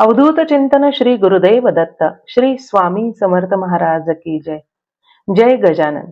अवधूत चिंतन श्री गुरुदेव दत्त श्री स्वामी समर्थ महाराज की जय. जय गजानन.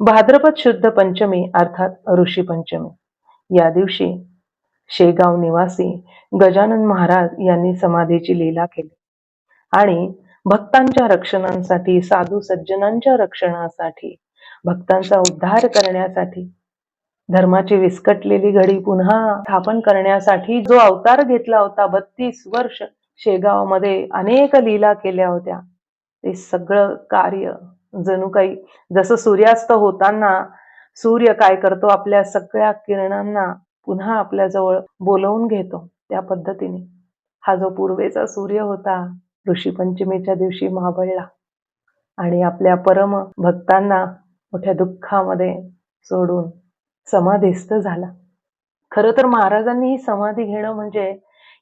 भाद्रपद शुद्ध पंचमी अर्थात ऋषी पंचमी. या दिवशी शेगाव निवासी गजानन महाराज यांनी समाधीची लीला केली. आणि भक्तांच्या रक्षणासाठी साधू सज्जनांच्या रक्षणासाठी भक्तांचा उद्धार करण्यासाठी धर्माची विस्कटलेली घडी पुन्हा स्थापन करण्यासाठी जो अवतार घेतला होता बत्तीस वर्ष शेगावमध्ये अनेक लीला केल्या होत्या. ते सगळं कार्य जणू काही जसं सूर्यास्त होताना सूर्य काय करतो आपल्या सगळ्या किरणांना पुन्हा आपल्याजवळ बोलवून घेतो त्या पद्धतीने. हा जो पूर्वेचा सूर्य होता ऋषी पंचमीच्या दिवशी मावळला आणि आपल्या परम भक्तांना मोठ्या दुःखामध्ये सोडून समाधीस्थ झाला. खरं तर महाराजांनी ही समाधी घेणं म्हणजे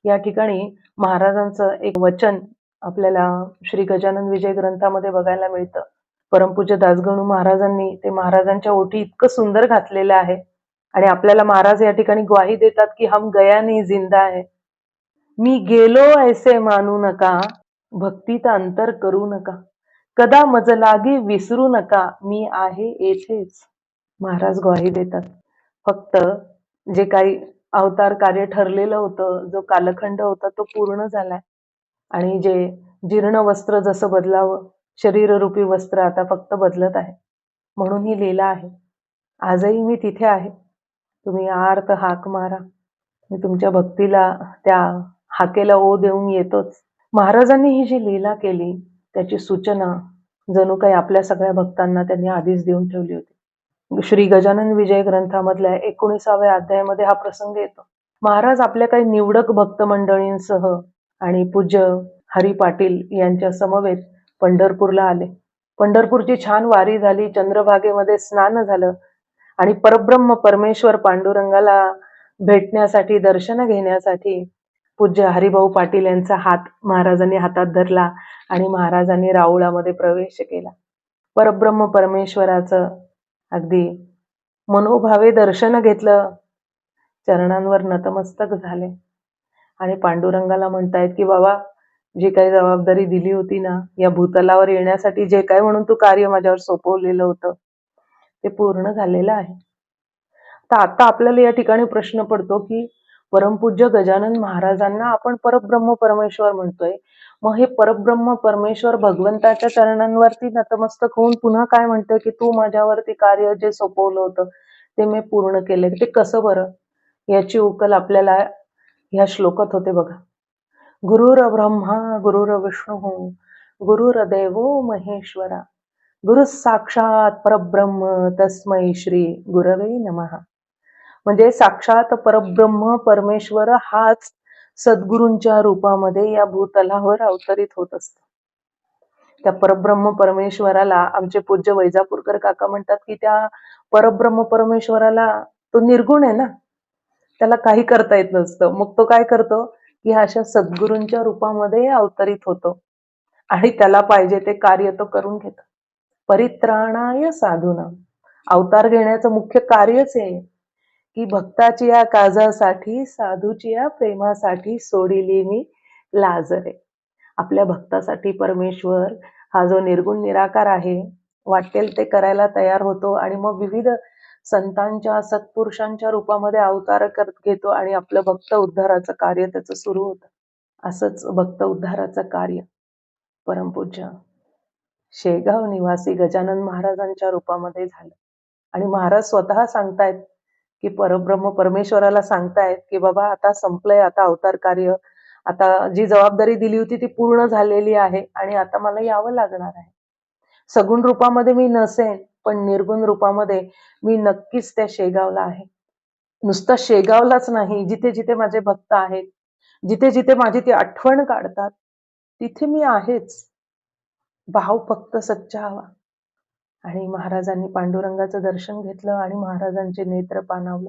या ठिकाणी महाराजांचं एक वचन आपल्याला श्री गजानन विजय ग्रंथामध्ये बघायला मिळतं. परमपूज्य दासगणू महाराजांनी ते महाराजांच्या ओठी इतकं सुंदर घातलेलं आहे आणि आपल्याला महाराज या ठिकाणी ग्वाही देतात की हम गयाने जिंदा आहे मी गेलो ऐसे मानू नका भक्तीत अंतर करू नका. कदा मज लागे विसरू नका मी आहे येथेच. महाराज ग्वाही देतात. फक्त जे काही अवतार कार्य ठरलेलं होतं जो कालखंड होता तो पूर्ण झालाय. आणि जे जीर्ण वस्त्र जसं बदलावं शरीररूपी वस्त्र आता फक्त बदलत आहे. म्हणून ही लीला आहे. आजही मी तिथे आहे. तुम्ही आर्त हाक मारा. मी तुमच्या भक्तीला त्या हाकेला ओ देऊन येतोच. महाराजांनी ही जी लीला केली त्याची सूचना जणू काही आपल्या सगळ्या भक्तांना त्यांनी आधीच देऊन ठेवली होती. श्री गजानन विजय ग्रंथामधल्या एकोणीसाव्या अध्यायामध्ये हा प्रसंग येतो. महाराज आपल्या काही निवडक भक्त मंडळींसह आणि पूज्य हरी पाटील यांच्या समवेत पंढरपूरला आले. पंढरपूरची छान वारी झाली चंद्रभागेमध्ये स्नान झालं आणि परब्रह्म परमेश्वर पांडुरंगाला भेटण्यासाठी दर्शन घेण्यासाठी पूज्य हरिभाऊ पाटील यांचा हात महाराजांनी हातात धरला आणि महाराजांनी राऊळामध्ये प्रवेश केला. परब्रह्म परमेश्वराचं अगदी. मनोभावे दर्शन घेतलं. चरणांवर नतमस्तक झाले. आणि पांडुरंगाला म्हणतायत की बाबा जी काही जबाबदारी दिली होती ना या भूतलावर येण्यासाठी जे काय म्हणून तू कार्य माझ्यावर सोपवलेलं होतं ते पूर्ण झालेलं आहे. तर आता आपल्याला या ठिकाणी प्रश्न पडतो की परमपूज्य गजानन महाराजांना आपण परब्रह्म परमेश्वर म्हणतोय. मग हे परब्रह्म परमेश्वर भगवंताच्या चरणांवरती नतमस्तक होऊन पुन्हा काय म्हणतोय की तू माझ्यावरती कार्य जे सोपवलं होतं ते मी पूर्ण केले. ते कसं बरं? याची उकल आपल्याला ह्या श्लोकात होते बघा. गुरुर ब्रह्मा गुरुर विष्णू गुरुर देवो महेश्वरा. गुरु साक्षात परब्रह्म तस्मै श्री गुरवे नमः. म्हणजे साक्षात परब्रह्म परमेश्वर हाच सद्गुरूंच्या रूपामध्ये या भूतलावर अवतरित होत असतो. त्या परब्रह्म परमेश्वराला आमचे पूज्य वैजापूरकर काका म्हणतात की त्या परब्रह्म परमेश्वराला तो निर्गुण आहे ना. त्याला काही करता येत नसतं. मग तो काय करतो? की अशा सद्गुरूंच्या रूपामध्ये अवतरित होतो. आणि त्याला पाहिजे ते कार्य तो करून घेतो. परित्राणाय साधूना. अवतार घेण्याचं मुख्य कार्यच आहे की भक्ताची या काजासाठी साधूची या प्रेमासाठी सोडिली मी लाजरे. आपल्या भक्तासाठी परमेश्वर हा जो निर्गुण निराकार आहे वाटेल ते करायला तयार होतो आणि मग विविध संतांच्या सत्पुरुषांच्या रूपामध्ये अवतार करत घेतो आणि आपलं भक्त उद्धाराचं कार्य त्याचं सुरू होतं. असंच भक्त उद्धाराचं कार्य. परमपूज्य शेगाव निवासी गजानन महाराजांच्या रूपामध्ये झालं. आणि महाराज स्वतः सांगतायत की परब्रह्म परमेश्वराला सांगतायत की बाबा आता संपलंय आता अवतार कार्य. आता जी जबाबदारी दिली होती ती पूर्ण झालेली आहे आणि आता मला यावं लागणार आहे. सगुण रूपामध्ये मी नसेन पण निर्गुण रूपामध्ये मी नक्कीच त्या शेगावला आहे. नुसतं शेगावलाच नाही जिथे जिथे माझे भक्त आहेत जिथे जिथे माझी ती आठवण काढतात तिथे मी आहेच. भाव फक्त सच्चा हवा आणि महाराजांनी पांडुरंगाचं दर्शन घेतलं आणि महाराजांचे नेत्र पाणावले.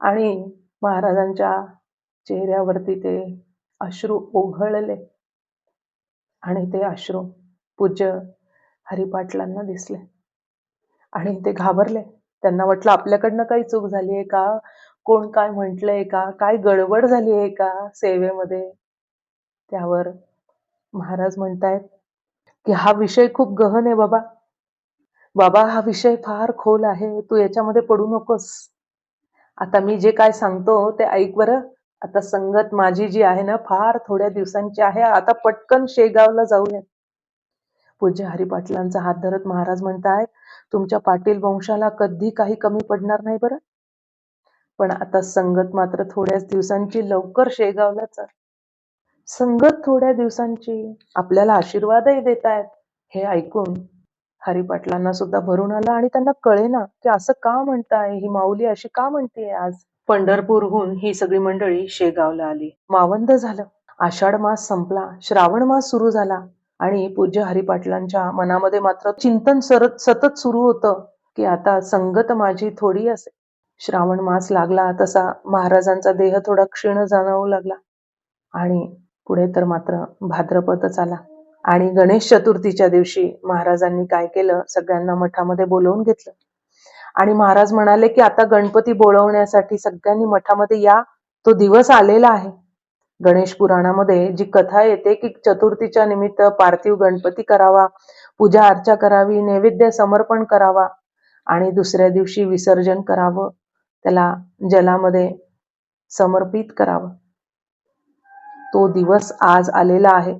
आणि महाराजांच्या चेहऱ्यावरती ते अश्रू ओघळले आणि ते अश्रू पूज्य हरिपाटलांना दिसले. आणि ते घाबरले. त्यांना वाटलं आपल्याकडनं काही चूक झाली आहे का? कोण काय म्हटलंय का? काय गडबड झाली आहे का सेवेमध्ये? त्यावर महाराज म्हणतायत की हा विषय खूप गहन आहे बाबा. बाबा हा विषय फार खोल आहे तू याच्यामध्ये पडू नकोस. आता मी जे काय सांगतो ते ऐक बरं. आता संगत माझी जी आहे ना फार थोड्या दिवसांची आहे. आता पटकन शेगावला जाऊया. पूज्य हरिपाटलांचा हात धरत महाराज म्हणताय तुमच्या पाटील वंशाला कधी काही कमी पडणार नाही बरं. पण आता संगत मात्र थोड्याच दिवसांची लवकर शेगावला चल. संगत थोड्या दिवसांची आपल्याला आशीर्वादही देत आहेत हे ऐकून हरिपाटलांना सुद्धा भरून आला आणि त्यांना कळेना की असं का म्हणताय ही माऊली अशी का म्हणते आज? पंढरपूरहून ही सगळी मंडळी शेगावला आली. मावंद झालं. आषाढ मास संपला. श्रावण मास सुरू झाला. आणि पूज्य हरिपाटलांच्या मनामध्ये मात्र चिंतन सरत सतत सुरू होतं की आता संगत माझी थोडी असे. श्रावण मास लागला तसा महाराजांचा देह थोडा क्षीण जाणवू लागला. आणि पुढे तर मात्र भाद्रपदच आला. आणि गणेश चतुर्थीच्या दिवशी महाराजांनी काय केलं? सगळ्यांना मठामध्ये बोलवून घेतलं. आणि महाराज म्हणाले की आता गणपती बोलवण्यासाठी सगळ्यांनी मठामध्ये या. तो दिवस आलेला आहे. गणेश पुराणामध्ये जी कथा येते की चतुर्थीच्या निमित्त पार्थिव गणपती करावा पूजा अर्चा करावी नैवेद्य समर्पण करावा आणि दुसऱ्या दिवशी विसर्जन करावं त्याला जलामध्ये समर्पित करावं. तो दिवस आज आलेला आहे.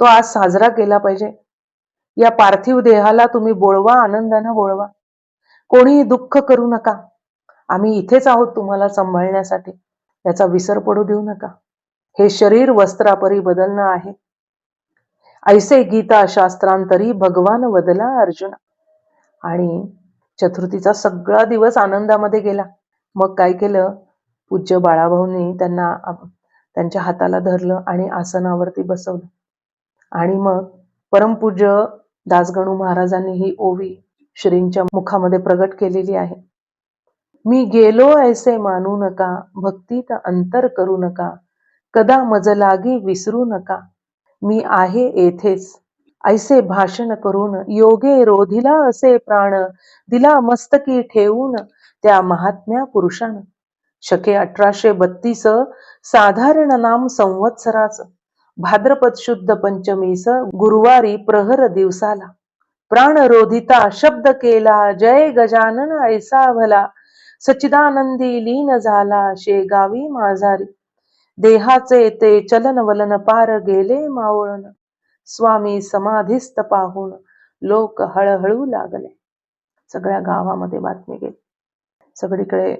तो आज साजरा केला पाहिजे. या पार्थिव देहाला तुम्ही बोळवा आनंदानं बोळवा कोणीही दुःख करू नका. आम्ही इथेच आहोत तुम्हाला सांभाळण्यासाठी. याचा विसर पडू देऊ नका. हे शरीर वस्त्रापरी बदलणं आहे. ऐसे गीता शास्त्रांतरी भगवान वदला अर्जुन. आणि चतुर्थीचा सगळा दिवस आनंदामध्ये गेला. मग काय केलं? पूज्य बाळाभाऊंनी त्यांना त्यांच्या हाताला धरलं आणि आसनावरती बसवलं. आणि मग परमपूज्य दासगणू महाराजांनी ही ओवी श्रींच्या मुखामध्ये प्रगट केलेली आहे. मी गेलो ऐसे मानू नका भक्तीत अंतर करू नका कदा मज लागी विसरू नका. मी आहे येथेच ऐसे भाषण करून योगे रोधिला असे प्राण दिला मस्तकी ठेवून त्या महात्म्या पुरुषानं. शके अठराशे बत्तीस साधारण नाम संवत्सराचं. भाद्रपद शुद्ध पंचमीस गुरुवारी प्रहर दिवसाला. प्राणरोधिता शब्द केला जय गजानन ऐसा भला. सचिदानंदी लीन झाला शेगावी माझारी देहाचे ते चलन वलन पार गेले मावळन स्वामी समाधीस्त पाहून लोक हळहळू लागले. सगळ्या गावामध्ये बातमी गेली. सगळीकडे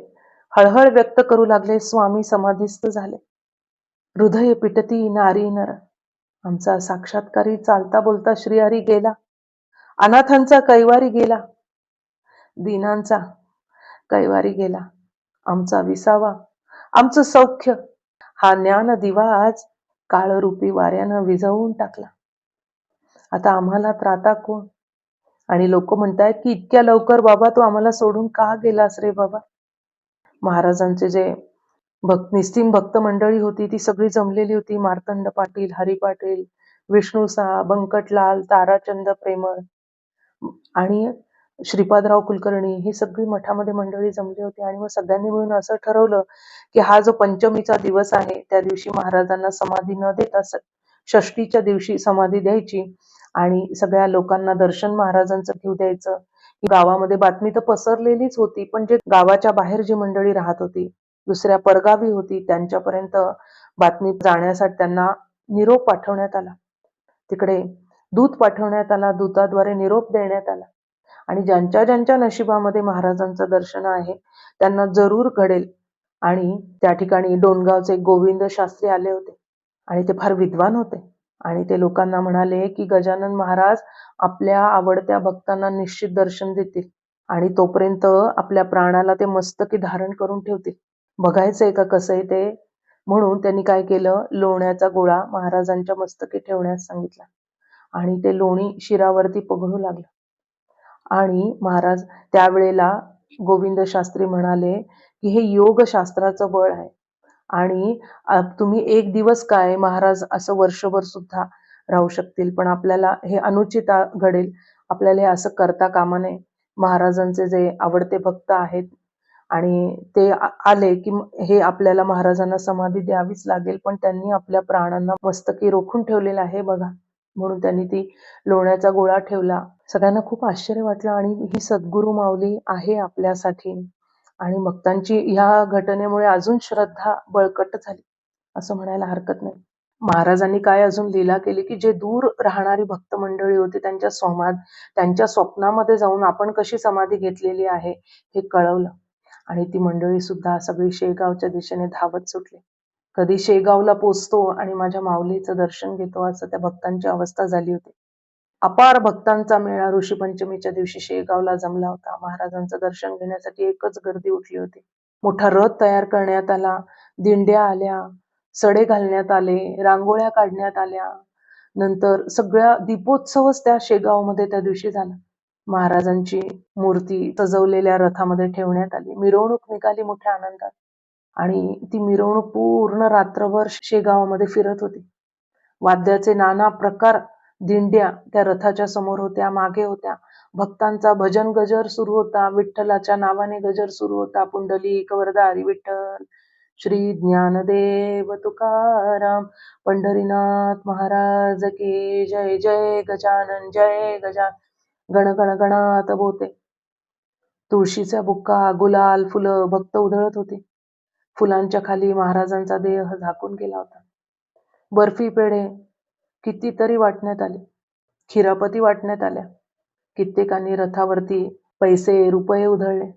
हळहळ व्यक्त करू लागले स्वामी समाधीस्त झाले. हृदय पिटती नारी नर. आमचा साक्षात्कारी चालता बोलता श्रीहरी गेला. अनाथांचा कैवारी गेला. दिनांचा कैवारी गेला. आमचा विसावा आमचं सौख्य. हा ज्ञान दिवा आज काळरूपी वाऱ्यानं विझवून टाकला. आता आम्हाला त्राता कोण? आणि लोक म्हणतायत की इतक्या लवकर बाबा तू आम्हाला सोडून का गेलास रे बाबा? महाराजांचे जे भक्त निस्तीम भक्त मंडळी होती ती सगळी जमलेली होती. मार्तंड पाटील हरी पाटील विष्णू सा बंकटलाल ताराचंद प्रेमळ. आणि श्रीपादराव कुलकर्णी ही सगळी मठामध्ये मंडळी जमली होती. आणि मग सगळ्यांनी मिळून असं ठरवलं की हा जो पंचमीचा दिवस आहे त्या दिवशी महाराजांना समाधी न देता षष्टीच्या दिवशी समाधी द्यायची. आणि सगळ्या लोकांना दर्शन महाराजांचं घेऊ द्यायचं. गावामध्ये बातमी तर पसरलेलीच होती पण जे गावाच्या बाहेर जी मंडळी राहत होती दुसऱ्या परगावी होती. त्यांच्यापर्यंत बातमी जाण्यासाठी त्यांना निरोप पाठवण्यात आला. तिकडे दूत पाठवण्यात आला. दूताद्वारे निरोप देण्यात आला. आणि ज्यांच्या ज्यांच्या नशिबामध्ये महाराजांचं दर्शन आहे त्यांना जरूर घडेल. आणि त्या ठिकाणी डोनगावचे गोविंद शास्त्री आले होते. आणि ते फार विद्वान होते. आणि ते लोकांना म्हणाले की गजानन महाराज आपल्या आवडत्या भक्तांना निश्चित दर्शन देतील. आणि तोपर्यंत आपल्या प्राणाला ते मस्तकी धारण करून ठेवतील. बघायचंय का कसं आहे ते? म्हणून त्यांनी काय केलं? लोण्याचा गोळा महाराजांच्या मस्तकी ठेवण्यास सांगितला. आणि ते लोणी शिरावरती पगडू लागलं. आणि महाराज त्यावेळेला गोविंद शास्त्री म्हणाले की हे योगशास्त्राचं बळ आहे. आणि तुम्ही एक दिवस काय महाराज असं वर्षभर सुद्धा राहू शकतील पण आपल्याला हे अनुचित घडेल. आपल्याला हे असं करता कामा नये. महाराजांचे जे आवडते भक्त आहेत आणि ते आले की हे आपल्याला महाराजांना समाधी द्यावीच लागेल पण त्यांनी आपल्या प्राणांना मस्तकी रोखून ठेवलेलं आहे बघा. म्हणून त्यांनी ती लोण्याचा गोळा ठेवला. सगळ्यांना खूप आश्चर्य वाटलं आणि ही सद्गुरू माऊली आहे आपल्यासाठी. आणि भक्तांची ह्या घटनेमुळे अजून श्रद्धा बळकट झाली असं म्हणायला हरकत नाही. महाराजांनी काय अजून लीला केली की जे दूर राहणारी भक्त मंडळी होती त्यांच्या समाध त्यांच्या स्वप्नामध्ये जाऊन आपण कशी समाधी घेतलेली आहे हे कळवलं. आणि ती मंडळी सुद्धा सगळी शेगावच्या दिशेने धावत सुटली. कधी शेगावला पोचतो आणि माझ्या माऊलीचं दर्शन घेतो असं त्या भक्तांची अवस्था झाली होती. अपार भक्तांचा मेळा ऋषी पंचमीच्या दिवशी शेगावला जमला होता. महाराजांचं दर्शन घेण्यासाठी एकच गर्दी उठली होती. मोठा रथ तयार करण्यात आला दिंड्या आल्या सडे घालण्यात आले रांगोळ्या काढण्यात आल्या. नंतर सगळ्या दीपोत्सवच त्या शेगावमध्ये त्या दिवशी झाला. महाराजांची मूर्ती सजवलेल्या रथामध्ये ठेवण्यात आली. मिरवणूक निघाली मोठ्या आनंदात. आणि ती मिरवणूक पूर्ण रात्रभर शेगावामध्ये फिरत होती. वाद्याचे नाना प्रकार दिंड्या त्या रथाच्या समोर होत्या मागे होत्या. भक्तांचा भजन गजर सुरू होता. विठ्ठलाच्या नावाने गजर सुरू होता. पुंडली कवरदारी विठ्ठल श्री ज्ञानदेव तुकाराम पंढरीनाथ महाराज की जय जय गजानन जय गजान गण गण गणात बोते तुळशीचा बुक्का गुलाल फुलं भक्त उधळत होते. फुलांच्या खाली महाराजांचा देह झाकून गेला होता. बर्फी पेढे कितीतरी वाटण्यात आले. खिरापती वाटण्यात आल्या. कित्येकांनी रथावरती पैसे रुपये उधळले.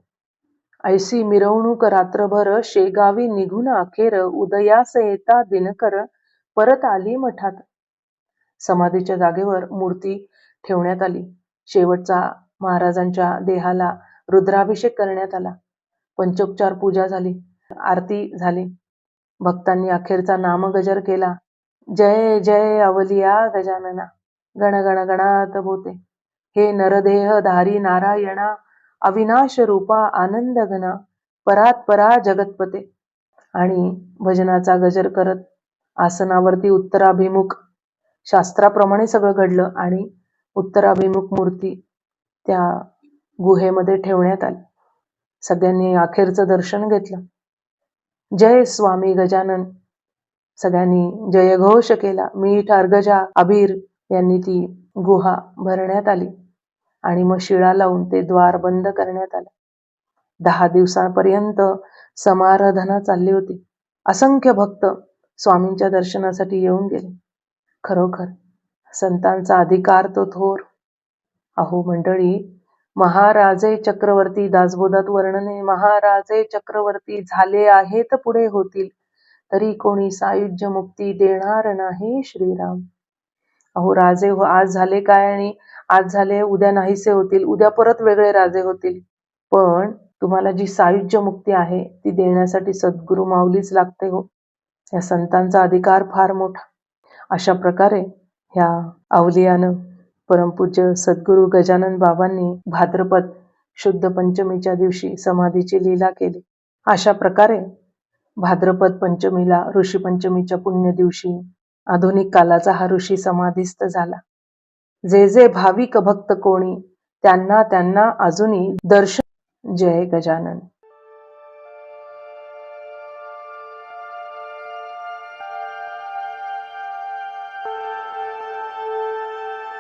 ऐसी मिरवणूक रात्रभर शेगावी निघून अखेर उदयास येता दिनकर परत आली मठात. समाधीच्या जागेवर मूर्ती ठेवण्यात आली. शेवटचा महाराजांच्या देहाला रुद्राभिषेक करण्यात आला. पंचोपचार पूजा झाली आरती झाली. भक्तांनी अखेरचा नामगजर केला. जय जय अवलिया गजानना. गण गण गणात बोते हे नरदेह धारी नारायणा अविनाश रूपा आनंद घना परात परा जगतपते. आणि भजनाचा गजर करत आसनावरती उत्तराभिमुख. शास्त्राप्रमाणे सगळं घडलं आणि उत्तराभिमुख मूर्ती त्या गुहेमध्ये ठेवण्यात आली. सगळ्यांनी अखेरचं दर्शन घेतलं. जय स्वामी गजानन. सगळ्यांनी जयघोष केला. मीठ अर्गजा अबीर यांनी ती गुहा भरण्यात आली आणि मग शिळा लावून ते द्वार बंद करण्यात आलं. दहा दिवसापर्यंत समाराधना चालली होती. असंख्य भक्त स्वामींच्या दर्शनासाठी येऊन गेले. खरोखर संतांचा अधिकार तो थोर. अहो मंडळी महाराजे चक्रवर्ती दासबोधात वर्णने महाराजे चक्रवर्ती झाले आहेत पुढे होतील. तरी कोणी सायुज्य मुक्ती देणार नाही श्रीराम. अहो राजे हो आज झाले काय आणि आज झाले उद्या नाहीसे होतील उद्या परत वेगळे राजे होतील. पण तुम्हाला जी सायुज्य मुक्ती आहे ती देण्यासाठी सद्गुरू माऊलीच लागते हो. या संतांचा अधिकार फार मोठा. अशा प्रकारे ह्या अवलियानं परमपूज्य सद्गुरू गजानन बाबांनी भाद्रपद शुद्ध पंचमीच्या दिवशी समाधीची लीला केली. अशा प्रकारे भाद्रपद पंचमीला ऋषी पंचमीच्या पुण्य दिवशी आधुनिक कालाचा हा ऋषी समाधीस्थ झाला. जे जे भाविक भक्त कोणी त्यांना त्यांना अजूनही दर्शन जय गजानन.